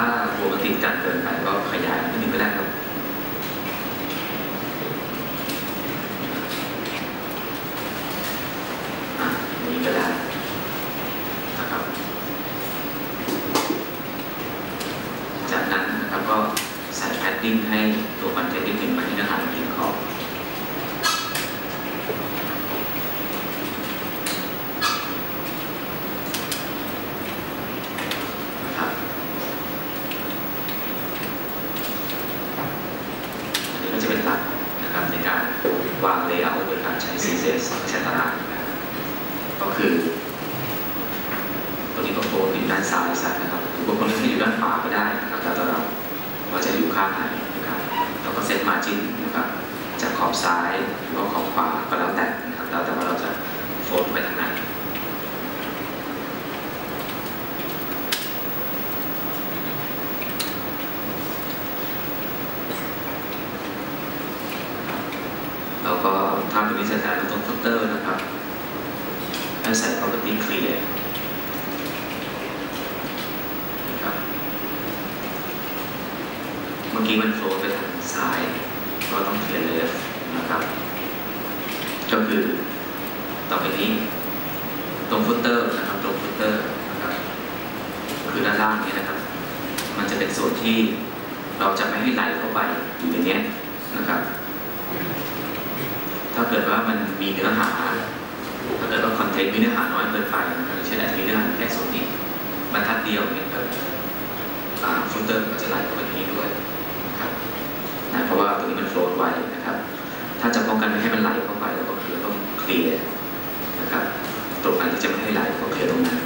ถ้ากลัวมันติดกัดเกินไปก็ขยายนิดนึงก็ได้ครับอะนี้ก็ได้นะครับ จากนั้นนะครับก็ใส่แพดดิ้งให้ตัวคอนเทนต์นิดนึงมาที่หน้าหาที่ขอบนะครับอันนี้ก็จะเป็นหลักนะครับในการวางเลเยอร์โดยการใช้ CSS ใช้ตารางนะครับก็คือ ตัวนี้ก็โฟล์อยู่ ด้านซ้ายสักนะครับหรือบางคนก็จะอยู่ด้านขวาก็ได้นะครับแต่เราว่าจะอยู่ข้างไหนนะครับเราก็เซตมาจิ้นนะครับจากขอบซ้ายหรือว่าขอบขวาก็แล้วแต่นะครับแล้วแต่ว่าเราจะโฟลไปทางไหนแล้วก็ถ้าเป็นวิชาการตรงฟุตเตอร์นะครับให้ใส่ property clear นะครับเมื่อกี้มันโฟล์ไปทางซ้าย ก็ต้องเคลียร์เลฟนะครับ ก็คือต่อไปนี้ ตรงฟุตเตอร์นะครับตรงฟุตเตอร์นะครับคือด้านล่างนี้นะครับ มันจะเป็นส่วนที่เราจะไม่ให้ไหลเข้าไปอยู่ในนี้นะครับ ถ้าเกิดว่ามันมีเนื้อหา ถ้าเกิดว่าคอนเทนต์มีเนื้อหาน้อยเกินไปนะครับเช่นอาจจะมีเนื้อหาแค่ส่วนนี้บรรทัดเดียวเนี่ยครับฟุตเตอร์ก็จะไหลเข้าไปในนี้ด้วย นะเพราะว่าตรงนี้มันโฟล์ไว้นะครับ ถ้าจะป้องกันไม่ให้มันไหลเข้าไปเราก็คือต้องเคลียร์นะครับ ตรงนั้นที่จะไม่ให้ไหลก็เคลียร์ตรงนั้น